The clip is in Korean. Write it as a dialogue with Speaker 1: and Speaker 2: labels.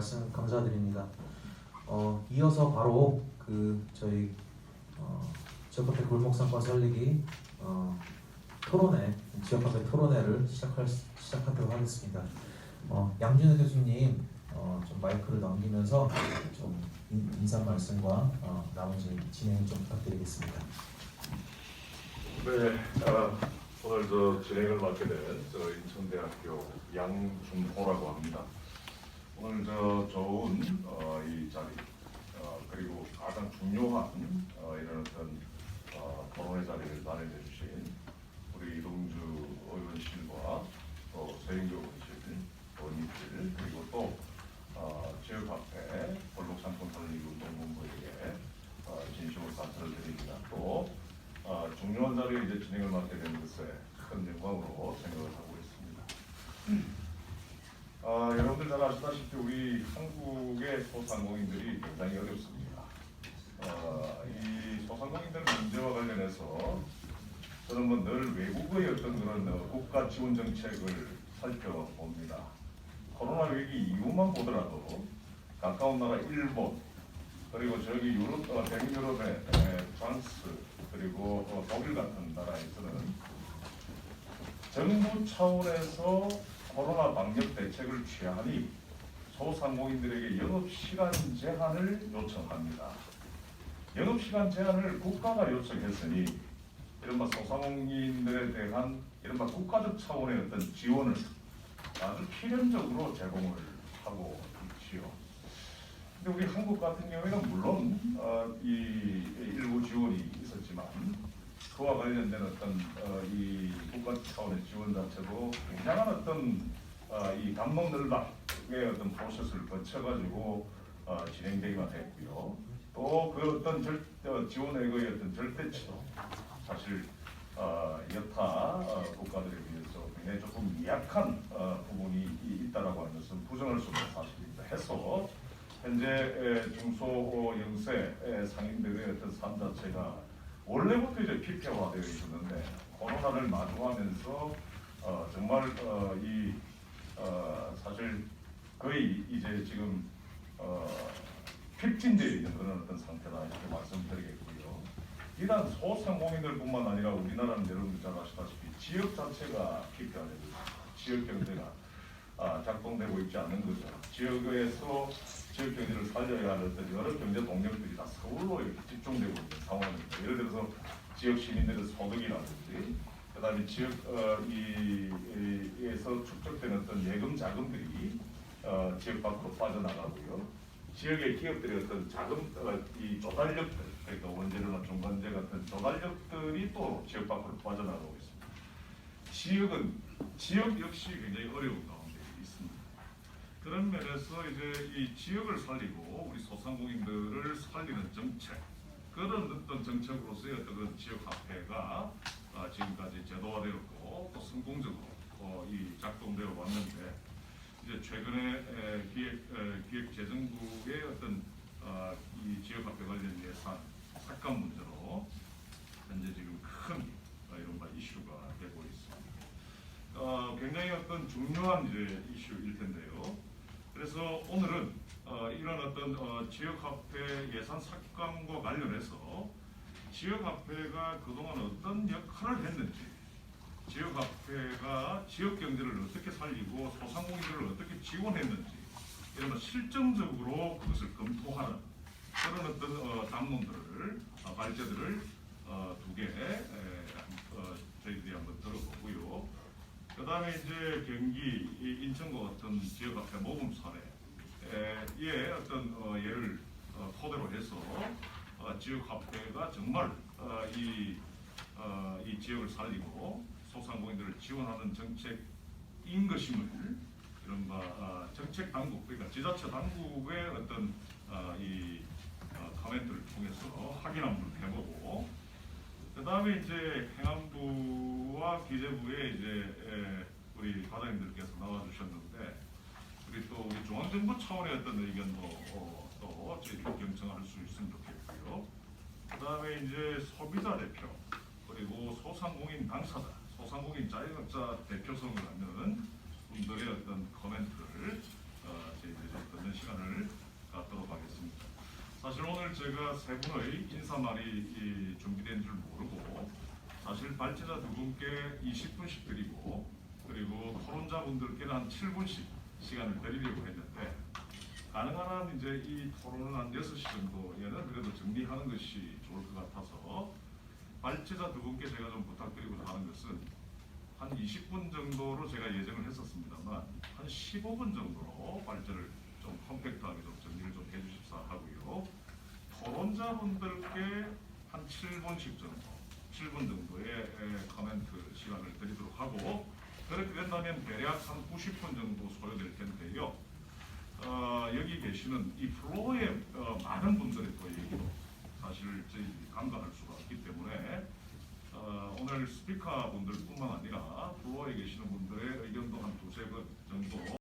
Speaker 1: 말씀 감사드립니다. 어, 이어서 바로 그 저희 어, 지역카페 골목상권 살리기 어, 토론회 지역카페 토론회를 시작할 수- 시작하도록 하겠습니다. 어, 양준호 교수님 어, 좀 마이크를 넘기면서 좀 인- 인사 말씀과 어, 나머지 진행 좀 부탁드리겠습니다.
Speaker 2: 네, 아, 오늘 저 진행을 맡게 된 저 인천대학교 양준호라고 합니다. 오늘 저 좋은 어, 이 자리 어, 그리고 가장 중요한 어, 이런 어떤 어, 토론의 자리를 마련해 주신 우리 이동주 의원실과 또 서영교 의원실 의원님들 그리고 또 어, 지역 앞에 골목상권 살리기 운동본부에게 어, 진심으로 감사를 드립니다. 또 아, 중요한 자리에 이제 진행을 맡게 된 것에 큰 영광으로 생각을 하고 있습니다. 아, 잘 아시다시피 우리 한국의 소상공인들이 굉장히 어렵습니다. 아, 이 소상공인들 문제와 관련해서 저는 뭐 늘 외국의 어떤 그런 어, 국가 지원 정책을 살펴봅니다. 코로나 위기 이후만 보더라도 가까운 나라 일본 그리고 저기 유럽, 어,北유럽의 에, 프랑스 그리고 어, 독일 같은 나라에서는 정부 차원에서 코로나 방역 대책을 취하니 소상공인들에게 영업 시간 제한을 요청합니다. 영업 시간 제한을 국가가 요청했으니 이른바 소상공인들에 대한 이른바 국가적 차원의 어떤 지원을 아주 필연적으로 제공을 하고 있지요. 근데 우리 한국 같은 경우에는 물론 어, 이 일부 지원이 있었지만 그와 관련된 어떤 어, 이 국가 차원의 지원 자체도 굉장한 어떤 어, 이 감목늘락의 어떤 프로세스를 거쳐가지고 어, 진행되기만 했고요. 또 그 어떤 절, 어, 지원액의 어떤 절대치도 사실 어, 여타 어, 국가들에 비해서 굉장히 조금 미약한 어, 부분이 이- 있다라고 하는 것은 부정할 수 없는 사실입니다. 해서 현재 에, 중소 영세 에, 상인들의 어떤 삶 자체가 원래부터 이제 피폐화되어 있었는데 코로나를 마주하면서 어, 정말 어, 이 어, 사실 거의 이제 지금 어, 핍진되어 있는 그런 어떤 상태다 이렇게 말씀드리겠고요. 이단 소상공인들뿐만 아니라 우리나라는 여러분들 잘 아시다시피 지역 자체가 있습니다. 지역 경제가 아, 작동되고 있지 않는 거죠. 지역에서 지역 경제를 살려야 할 어떤 여러 경제 동력들이 다 서울로 이렇게 집중되고 있는 상황입니다. 예를 들어서 지역 시민들의 소득이라든지 그다음에 지역 어, 축적되는 어떤 예금 자금들이 어, 지역 밖으로 빠져나가고요. 지역의 기업들의 어떤 자금 어, 이 조달력들 그러니까 원재료나 중간재 같은 조달력들이 또 지역 밖으로 빠져나가고 있습니다. 지역은 지역 역시 굉장히 어려운 가운데 있습니다. 그런 면에서 이제 이 지역을 살리고 우리 소상공인들을 살리는 정책 그런 어떤 정책으로서의 어떤 그런 지역 화폐가 아, 지금까지 제도화되었고 또 성공적으로 어, 이 작동되어 왔는데 이제 최근에 에, 기획 에, 기획재정부의 어떤 아, 이 지역 화폐 관련 예산 삭감 문제로 현재 지금 큰 어, 이른바 이슈가 되고 있습니다. 어, 굉장히 어떤 중요한 이제 이슈일 텐데요. 그래서 오늘은 어, 이런 어떤 어, 지역화폐 예산 삭감과 관련해서 지역화폐가 그동안 어떤 역할을 했는지 지역화폐가 지역 경제를 어떻게 살리고 소상공인들을 어떻게 지원했는지 이런 실정적으로 그것을 검토하는 그런 어떤 어, 담론들을 어, 발제들을 어, 두개 어, 저희들이 한번 들어보고요. 그 다음에 이제 경기 이 인천과 같은 지역 앞에 모금 사례 의 어떤 어, 예를 어, 토대로 해서 어, 지역 화폐가 정말 어, 이, 어, 이 지역을 살리고 소상공인들을 지원하는 정책인 것임을 이른바 어, 정책 당국 그러니까 지자체 당국의 어떤 어, 이 어, 커멘트를 통해서 확인 한번 해보고 그 다음에 이제 행안부와 기재부의 이제 에, 우리 과장님들께서 나와주셨는데 중앙정부 차원의 어떤 의견도 어, 또 저희들이 경청할 수 있으면 좋겠고요. 그 다음에 이제 소비자 대표 그리고 소상공인 당사자, 소상공인 자영업자 대표성을 갖는 분들의 어떤 코멘트를 어, 좀 듣는 시간을 갖도록 하겠습니다. 사실 오늘 제가 세 분의 인사말이 이 준비된 줄 모르고 사실 발제자 두 분께 20분씩 드리고 그리고 토론자분들께는 한 7분씩 시간을 드리려고 했는데 가능한 한 이제 이 토론은 한 6시 정도에는 그래도 정리하는 것이 좋을 것 같아서 발제자 두 분께 제가 좀 부탁드리고자 하는 것은 한 20분 정도로 제가 예정을 했었습니다만 한 15분 정도로 발제를 좀 컴팩트하게 좀 정리를 좀 해주십사 하고요. 토론자분들께 한 7분씩 정도, 7분 정도의 에, 코멘트 시간을 드리도록 하고 그렇게 된다면 대략 한 90분 정도 소요될 텐데요. 어, 여기 계시는 이 플로어에 어, 많은 분들의 또 얘기도 사실 저희 감당할 수가 없기 때문에 어, 오늘 스피커 분들뿐만 아니라 플로어에 계시는 분들의 의견도 한 두세 번 정도